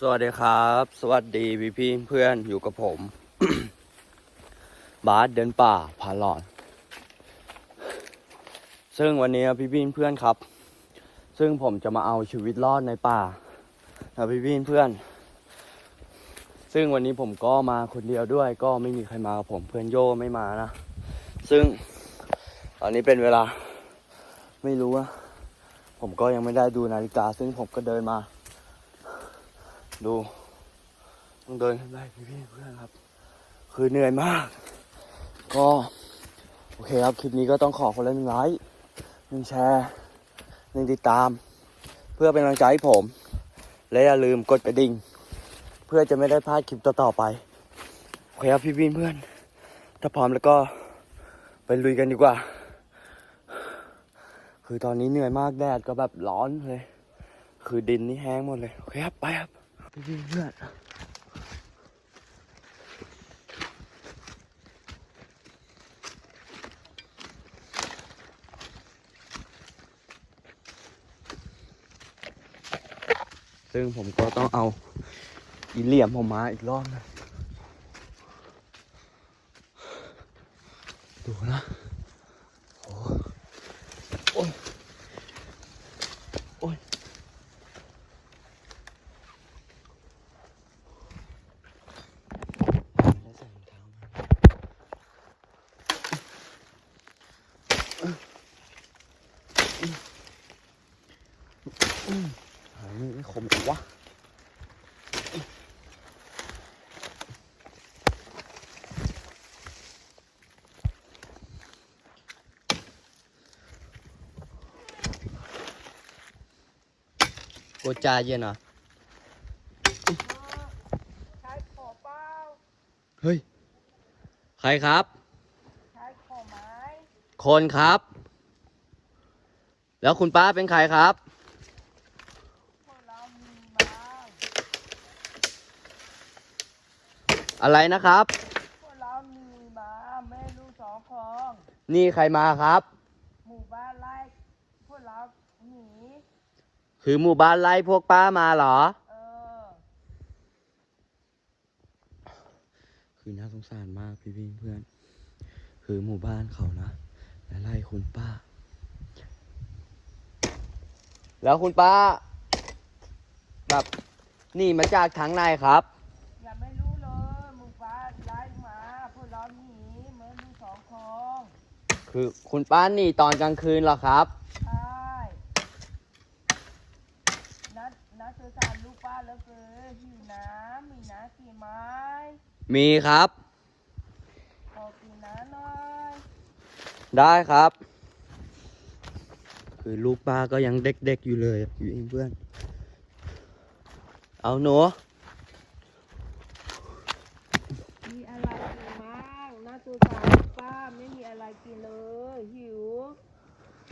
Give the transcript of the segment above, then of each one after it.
สวัสดีครับ สวัสดีพี่พี่เพื่อนอยู่กับผม บาสเดินป่าพาหลอน ซึ่งวันนี้พี่พี่เพื่อนครับ ซึ่งผมจะมาเอาชีวิตรอดในป่านะพี่พี่เพื่อน ซึ่งวันนี้ผมก็มาคนเดียวด้วย ก็ไม่มีใครมากับผมเพื่อนโยไม่มานะ ซึ่งตอนนี้เป็นเวลา ไม่รู้ว่าผมก็ยังไม่ได้ดูนาฬิกา ซึ่งผมก็เดินมา ดูต้องเดินขึ้นไปพี่พี่เพื่อนครับ คือเหนื่อยมาก ก็ โอเคครับ คลิปนี้ก็ต้องขอคนละหนึ่งไลค์หนึ่งแชร์หนึ่งติดตาม เพื่อเป็นกำลังใจให้ผม และอย่าลืมกดกระดิ่ง เพื่อจะไม่ได้พลาดคลิปต่อๆไป โอเคครับพี่พี่เพื่อน ถ้าพร้อมแล้วก็ไปลุยกันดีกว่า คือตอนนี้เหนื่อยมากแดดก็แบบร้อนเลย คือดินนี่แห้งหมดเลย โอเคครับไปครับ พี่เพื่อนซึ่งผมก็ต้องเอาอีเหลี่ยมผมมาอีกรอบหนึงดูนะโอ้โอ้ยโอ้ย ไม่ได้ใส่รองเท้ามา หายไม่คมอีกวะโกจาเย็นเหรอใช้ขอเป้าเฮ้ย ใครครับใช้ขอไม้คนครับ แล้วคุณป้าเป็นใครครับ พวกเรามีมา อะไรนะครับ พวกเรามีมาแม่ลูกสองคองนี่ใครมาครับ หมู่บ้านไร่พวกเราหนีคือหมู่บ้านไล่พวกป้ามาเหรอ เออคือน่าสงสารมากพี่พี่เพื่อน คือหมู่บ้านเขานะและไล่คุณป้า แล้วคุณป้า แบบหนี่มาจากทางไหนครับ อย่าไม่รู้เลยหมู่บ้านไร่มาพวกเราหนีแม่ลูกสองคอง คือคุณป้าหนี่ตอนกลางคืนเหรอครับ ใช่นัดนัดเจอสารลูกป้าแล้วเกินหิวน้ำมีน้ำกี่ไม้มีครับ ขอกินน้ำหน่อยได้ครับ คือลูกป้าก็ยังเด็กๆอยู่เลยอยู่เพื่อน เอาหนูมีอะไรกินบ้างน่าสงสารลูกป้า ไม่มีอะไรกินเลย หิว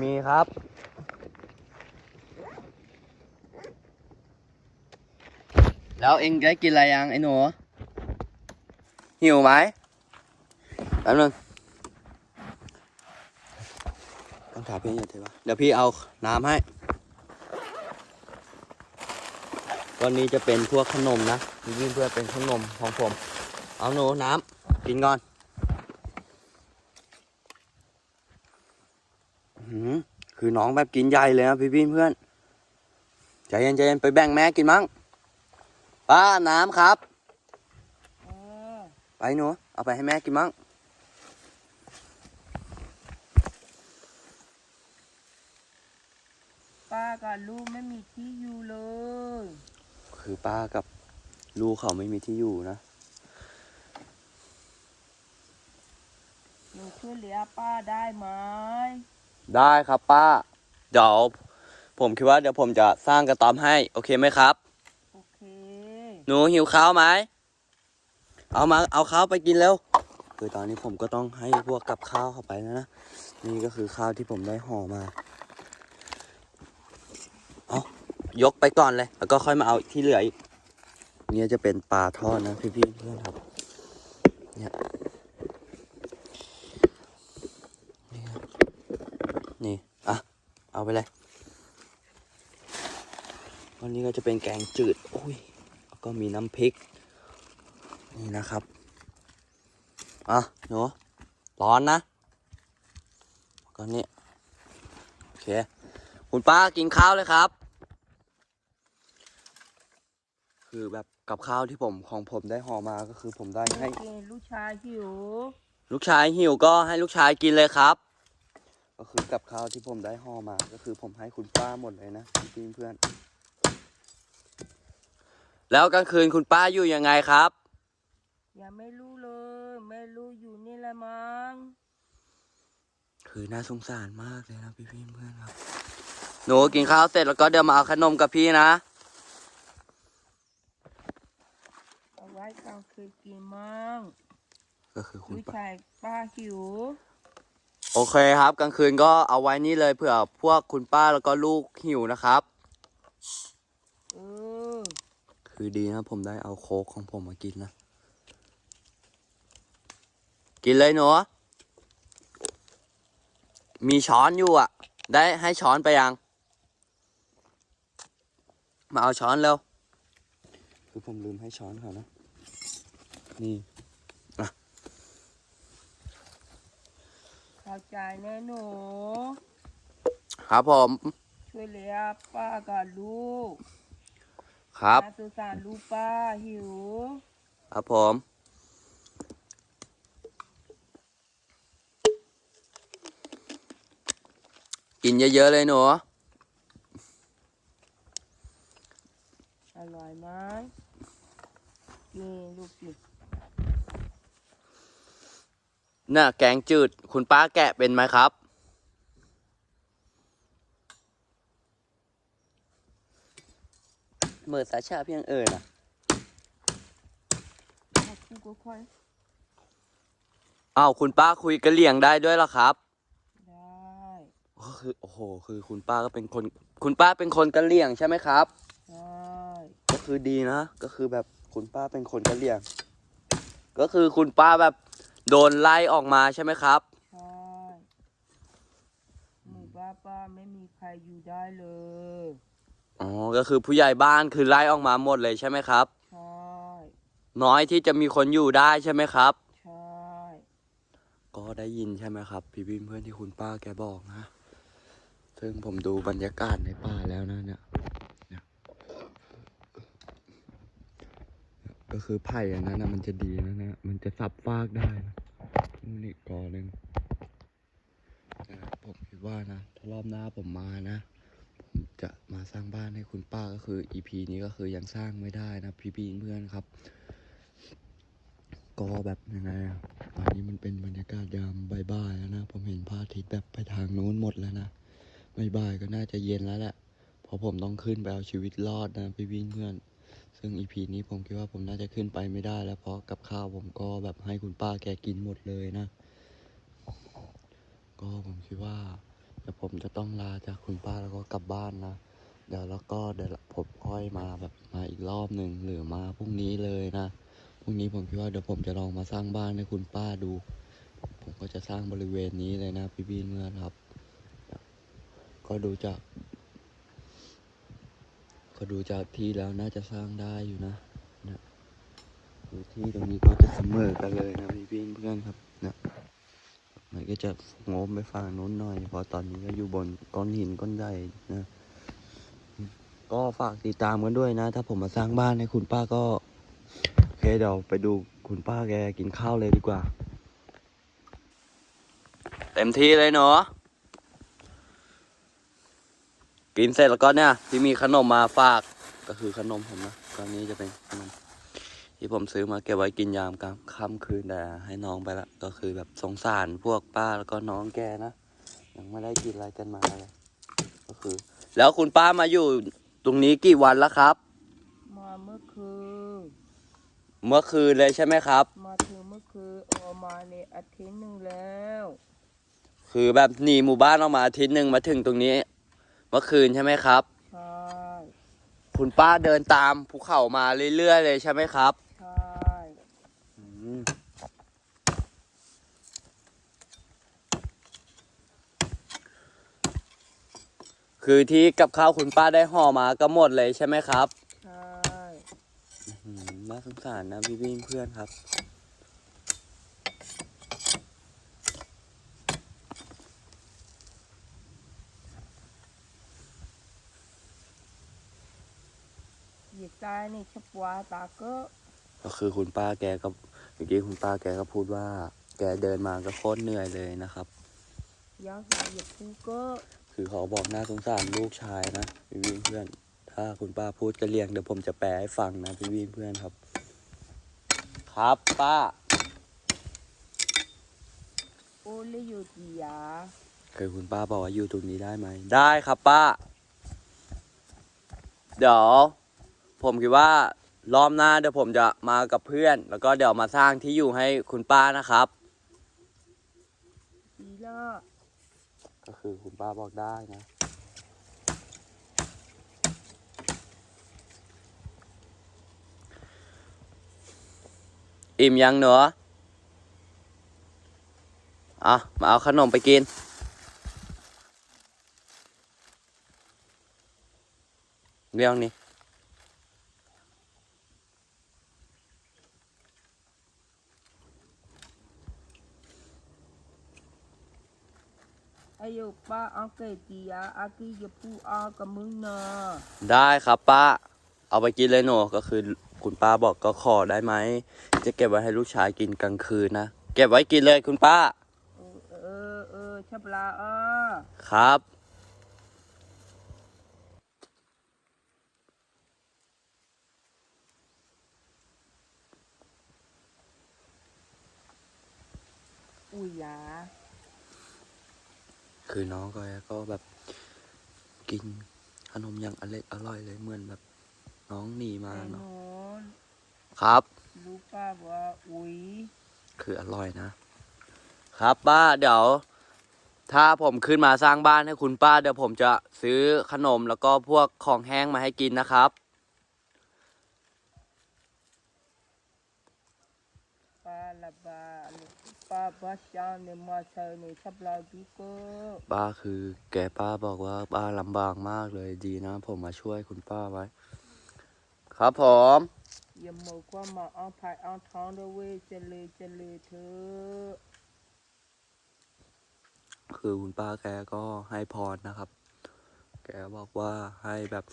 มีครับ แล้วเองได้กินอะไรยังไอ้หนู หิวไหมแป๊บนึงต้องถามพี่หน่อยเถอะวะเดี๋ยวพี่เอาน้ำให้ วันนี้จะเป็นพวกขนมนะยิ่งเพื่อเป็นขนมของผม เอาหนูน้ำกินก่อน อื้อหือ คือน้องแบบกินใหญ่เลยนะพี่พี่เพื่อนใจเย็นใจเย็นไปแบ่งแม่กินมั้งป้าน้ำครับเออไปหนูเอาไปให้แม่กินมั้งป้ากับลูกไม่มีที่อยู่เลย คือป้ากับลูกเขาไม่มีที่อยู่นะหนูช่วยเหลือป้าได้ไหม ได้ครับป้า เดี๋ยวผมคิดว่าเดี๋ยวผมจะสร้างกระต๊อบให้ โอเคไหมครับ โอเค หนูหิวข้าวไหม เอามาเอาข้าวไปกินเร็ว คือตอนนี้ผมก็ต้องให้พวกกับข้าวเข้าไปแล้วนะ นี่ก็คือข้าวที่ผมได้ห่อมา เอายกไปก่อนเลย แล้วก็ค่อยมาเอาที่เหลืออีกเนี่ยจะเป็นปลาทอดนะพี่ๆเพื่อนครับ เนี่ยนี่ครับนี่ อะ เอาไปเลย วันนี้ก็จะเป็นแกงจืด โอ้ยก็มีน้ำพริก นี่นะครับ อะหนูร้อนนะก็นี่โอเค คุณป้ากินข้าวเลยครับ คือแบบกับข้าวที่ผมของผมได้ห่อมาก็คือผมได้ให้กินลูกชายหิว ลูกชายหิวก็ให้ลูกชายกินเลยครับ ก็คือกับข้าวที่ผมได้ห่อมา ก็คือผมให้คุณป้าหมดเลยนะพี่เพื่อน แล้วกลางคืนคุณป้าอยู่ยังไงครับ ยังไม่รู้เลย ไม่รู้อยู่นี่แหละมั้งคือน่าสงสารมากเลยนะพี่พี่เพื่อนครับหนูกินข้าวเสร็จแล้วก็เดี๋ยวมาเอาขนมกับพี่นะเอาไว้กลางคืนกินมั้งก็คือคุณลูกป้า ชายป้าหิว โอเคครับกลางคืนก็เอาไว้นี่เลยเผื่อพวกคุณป้าแล้วก็ลูกหิวนะครับเออคือดีนะผมได้เอาโค้กของผมมากินนะ กินเลยหนูมีช้อนอยู่อะ ได้ให้ช้อนไปยัง มาเอาช้อนเร็ว คือผมลืมให้ช้อนเขานะ นี่ เข้าใจแน่หนู ครับผม ช่วยเหลือป้ากับลูกครับน่าสงสารลูกป้าหิว ครับผม กินเยอะๆเลยหนู อร่อยไหมกินลูกกิน น่ะแกงจืด คุณป้าแกะเป็นไหมครับเมื่อสาชาเพียงเอ่ยนะถ้าคู่ก็ค่อยอ้าวคุณป้าคุยกะเหลี่ยงได้ด้วยเหรอครับ ได้ก็คือโอ้โหคือคุณป้าก็เป็นคน คุณป้าเป็นคนกะเหลี่ยงใช่ไหมครับได้ก็คือดีนะ ก็คือแบบคุณป้าเป็นคนกะเหลี่ยง ก็คือคุณป้าแบบ โดนไล่ออกมาใช่ไหมครับ ใช่หมู่บ้านป้าไม่มีใครอยู่ได้เลย อ๋อ ก็คือผู้ใหญ่บ้านคือไล่ออกมาหมดเลยใช่ไหมครับ ใช่ น้อยที่จะมีคนอยู่ได้ใช่ไหมครับ ใช่ ก็ได้ยินใช่ไหมครับ พี่พี่เพื่อนที่คุณป้าแกบอกนะ ซึ่งผมดูบรรยากาศในป่าแล้วนะเนี่ยเนี่ย ก็คือไผ่อันนั้นนะมันจะดีนะนี่ยมันจะสับฟากได้นะนี่กอหนึ่งนะผมคิดว่านะถ้ารอบหน้าผมมานะผมจะมาสร้างบ้านให้คุณป้าก็คือ EP นี้ก็คือยังสร้างไม่ได้นะพี่พี่เพื่อนครับ ก็แบบยังไงอะตอนนี้มันเป็นบรรยากาศยามบ่ายๆแล้วนะ ผมเห็นพระอาทิตย์แบบไปทางโน้นหมดแล้วนะบ่ายๆก็น่าจะเย็นแล้วแหละเพราะผมต้องขึ้นไปเอาชีวิตรอดนะพี่วินเพื่อน ซึ่งอีพีนี้ผมคิดว่าผมน่าจะขึ้นไปไม่ได้แล้วเพราะกับข้าวผมก็แบบให้คุณป้าแกกินหมดเลยนะ ก็ผมคิดว่าเดี๋ยวผมจะต้องลาจากคุณป้าแล้วก็กลับบ้านนะ เดี๋ยวแล้วก็เดี๋ยวผมค่อยมาแบบมาอีกรอบหนึ่งหรือมาพรุ่งนี้เลยนะ พรุ่งนี้ผมคิดว่าเดี๋ยวผมจะลองมาสร้างบ้านให้คุณป้าดู ผมก็จะสร้างบริเวณนี้เลยนะพี่พี่เพื่อครับ ก็ดูจาก ก็ดูจากที่แล้วน่าจะสร้างได้อยู่นะนะดูที่ตรงนี้ก็จะเสมอกันเลยนะพี่พี่เพื่อนครับนะมันก็จะงมไปฝั่งนู้นหน่อยเพราะตอนนี้ก็อยู่บนก้อนหินก้อนใหญ่นะก็ฝากติดตามกันด้วยนะ ถ้าผมมาสร้างบ้านให้คุณป้าก็โอเคเดี๋ยวไปดูคุณป้าแกกินข้าวเลยดีกว่า เต็มที่เลยเนาะ กินเสร็จแล้วก็เนี่ยที่มีขนมมาฝากก็คือขนมผมนะก้อนนี้จะเป็นขนมที่ผมซื้อมาเก็บไว้กินยามกลางค่ำคืนแต่ให้น้องไปละก็คือแบบสงสารพวกป้าแล้วก็น้องแกนะยังไม่ได้กินอะไรกันมาเลยก็คือ แล้วคุณป้ามาอยู่ตรงนี้กี่วันแล้วครับ มาเมื่อคืนเมื่อคืนเลยใช่ไหมครับ มาถึงเมื่อคืนออกมาในอาทิตย์หนึ่งแล้ว คือแบบหนีหมู่บ้านออกมาอาทิตย์หนึ่งมาถึงตรงนี้ เมื่อคืนใช่ไหมครับ ใช่คุณป้าเดินตามภูเขามาเรื่อยๆเลยใช่ไหมครับใช่อืมคือที่กับข้าวคุณป้าได้ห่อมาก็หมดเลยใช่ไหมครับใช่ออืมน่าสงสารนะพี่พี่เพื่อนครับ ตายนี่ชับวาตาเก็ก็คือคุณป้าแกก็เมื่อกี้คุณป้าแกก็พูดว่า แกเดินมาก็โคตรเหนื่อยเลยนะครับยักษ์อย่าพูดเก็คือเขาบอกน่าสงสารลูกชายนะพี่วินเพื่อน ถ้าคุณป้าพูดกระเลียงเดี๋ยวผมจะแปลให้ฟังนะพี่วินเพื่อนครับ ครับป้าโอเลอยู่ดียาคือคุณป้าบอกว่าอยู่ตรงนี้ได้ไหมได้ครับป้า เดี๋ยว ผมคิดว่ารอบหน้าเดี๋ยวผมจะมากับเพื่อน แล้วก็เดี๋ยวมาสร้างที่อยู่ให้คุณป้านะครับ ดีละก็คือคุณป้าบอกได้นะ อิ่มยังเหนืออะ มาเอาขนมไปกิน เรื่องนี้ อายุป้าอังเกตียาอากีอย่าพูดอากับมึงนะได้ครับป้า เอาไปกินเลยหนูก็คือคุณป้าบอกก็ขอได้ไหม จะเก็บไว้ให้ลูกชายกินกลางคืนนะ เก็บไว้กินเลยคุณป้า เออเออเออชับลาอะครับ อุ้ยยา คือน้องก็ก็แบบกินขนมอย่างอร่อยอร่อยเลยเหมือนแบบ น้องหนีมาแน่นเนาะอนครับลูกป้าบอกว่าอุ้ยคืออร่อยนะ ครับป้าเดี๋ยว ถ้าผมขึ้นมาสร้างบ้านให้คุณป้า เดี๋ยวผมจะซื้อขนมแล้วก็พวกของแห้งมาให้กินนะครับ ป้าละบา ป้าบ้าจางเนี่ยมาเธอเนี่ยชับลาดูก็ป้าคือแกป้าบอกว่าป้าลำบากมากเลยดีนะ ผมมาช่วยคุณป้าไว้ ครับผมอย่ามัวกว่ามาเอาภายเอาท้องด้วยเวยจะเลยจะเลยเธอคือคุณป้าแกก็ให้พรนะครับ แกบอกว่าให้แบบ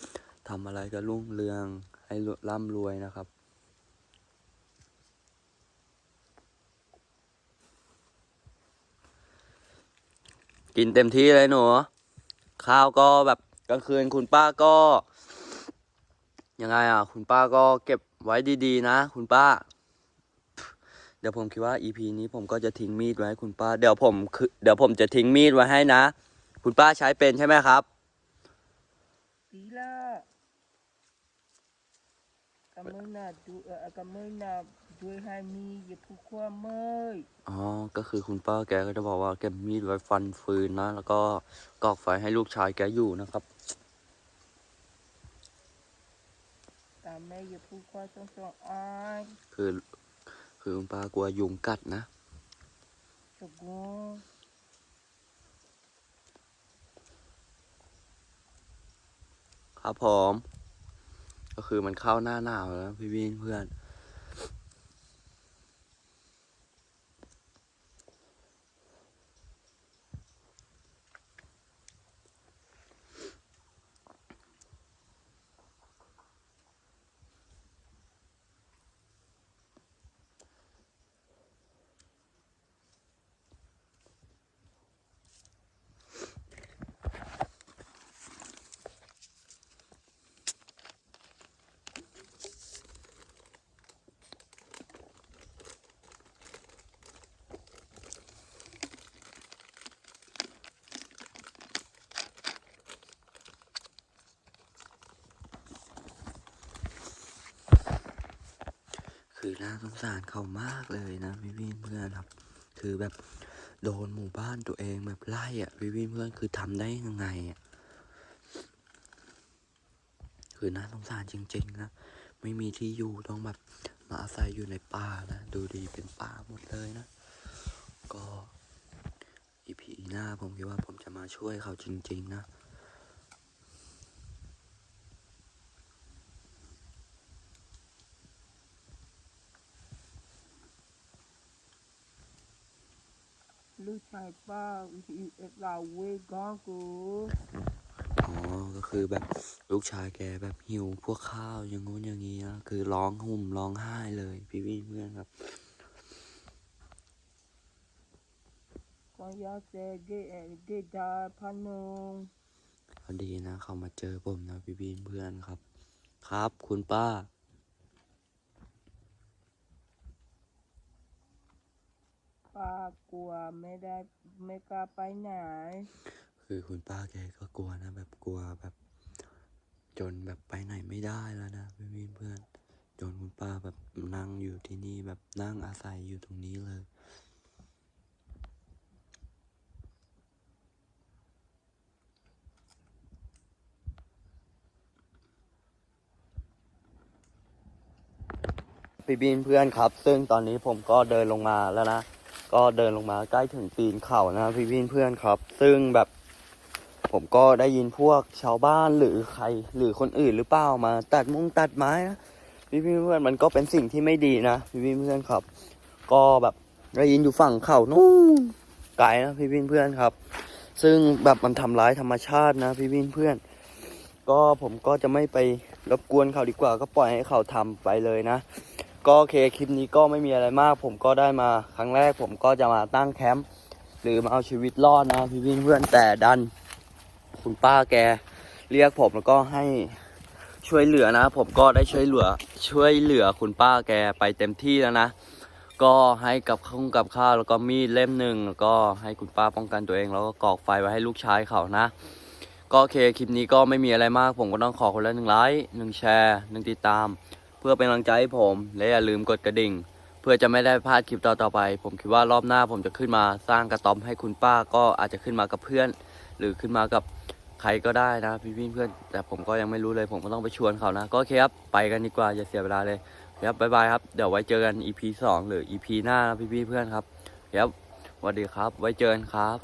ทำอะไรก็รุ่งเรืองให้ร่ำรวยนะครับ กินเต็มที่เลยหนูข้าวก็แบบกลางคืนคุณป้าก็ ยังไงอะ คุณป้าก็เก็บไว้ดีๆ นะ คุณป้า เดี๋ยวผมคิดว่า EP นี้ผมก็จะทิ้งมีดไว้ให้คุณป้า เดี๋ยวผมคือเดี๋ยวผมจะทิ้งมีดไว้ให้นะ คุณป้าใช้เป็นใช่ไหมครับดีละกำมือน่ะดูเออกำมือน่ะ ด้วยให้มีอย่าพูดความเมยอ๋อ ก็คือคุณป้าแกก็จะบอกว่าแกมีมีดไว้ฟันฟืนนะ แล้วก็กอกไฟให้ลูกชายแกอยู่นะครับ ตามแม่อย่าพูดความสงสารอายคือ คือคุณป้ากลัวยุงกัดนะสกุครับผม ก็คือมันเข้าหน้าหนาวแล้วพี่วินเพื่อน น่าสงสารเขามากเลยนะพี่วินเพื่อนครับ คือแบบโดนหมู่บ้านตัวเองแบบไล่อะพี่วินเพื่อนคือทำได้ยังไงอะคือน่าสงสารจริง ๆ นะไม่มีที่อยู่ต้องแบบมาอาศัยอยู่ในป่านะดูดีเป็นป่าหมดเลยนะ ก็อีพีหน้าผมคิดว่าผมจะมาช่วยเขาจริง ๆ นะ ลูกชายป้าเราเวก้องกูอ๋อก็คือแบบลูกชายแกแบบหิวพวกข้าวอย่างงู้นอย่างงี้นะคือร้องห่มร้องไห้เลย พี่พี่เพื่อนครับก็อยากจะเกเอเกดาพันนงเขาดีนะ เขามาเจอผมนะพี่พี่เพื่อนครับ ครับคุณป้า ป้ากลัวไม่ได้ไม่กล้าไปไหน คือคุณป้าแกก็กลัวนะแบบกลัวแบบ จนแบบไปไหนไม่ได้แล้วนะพี่พี่เพื่อนจนคุณป้าแบบนั่งอยู่ที่นี่แบบนั่งอาศัยอยู่ตรงนี้เลย พี่บินเพื่อนครับ ซึ่งตอนนี้ผมก็เดินลงมาแล้วนะ ก็เดินลงมาใกล้ถึงตีนเขานะพี่บินเพื่อนครับ ซึ่งแบบผมก็ได้ยินพวกชาวบ้านหรือใครหรือคนอื่นหรือเปล่ามา ตัดมุงตัดไม้นะพี่พี่เพื่อนมันก็เป็นสิ่งที่ไม่ดีนะพี่พี่เพื่อนครับ ก็แบบได้ยินอยู่ฝั่งเขานู่นไกลนะพี่พี่เพื่อนครับ ซึ่งแบบมันทำร้ายธรรมชาตินะพี่พี่เพื่อน ก็ผมก็จะไม่ไปรบกวนเขาดีกว่า ก็ปล่อยให้เขาทำไปเลยนะ ก็โอเคคลิปนี้ก็ไม่มีอะไรมาก ผมก็ได้มาครั้งแรก ผมก็จะมาตั้งแคมป์หรือมาเอาชีวิตรอดนะพี่พี่เพื่อนแต่ดัน คุณป้าแกเรียกผมแล้วก็ให้ช่วยเหลือนะ ผมก็ได้ช่วยเหลือช่วยเหลือคุณป้าแกไปเต็มที่แล้วนะก็ให้กับข้าวกับข้าวแล้วก็มีดเล่มหนึ่งแล้วก็ให้คุณป้าป้องกันตัวเอง แล้วก็กรอกไฟไว้ให้ลูกชายเขานะ ก็โอเคคลิปนี้ก็ไม่มีอะไรมากผมก็ต้องขอคนละหนึ่งไลค์หนึ่งแชร์หนึ่งติดตาม เพื่อเป็นกำลังใจให้ผม และอย่าลืมกดกระดิ่ง เพื่อจะไม่ได้พลาดคลิปต่อๆไป ผมคิดว่ารอบหน้าผมจะขึ้นมาสร้างกระต๊อบให้คุณป้าก็อาจจะขึ้นมากับเพื่อน หรือขึ้นมากับใครก็ได้นะพี่พี่เพื่อนแต่ผมก็ยังไม่รู้เลย ผมก็ต้องไปชวนเขานะ ก็โอเคครับไปกันดีกว่าอย่าเสียเวลาเลยครับบ๊ายบายครับเดี๋ยวไว้เจอกัน EP 2 หรือ EP หน้านะพี่พี่เพื่อนครับครับสวัสดีครับ ไว้เจอกันครับ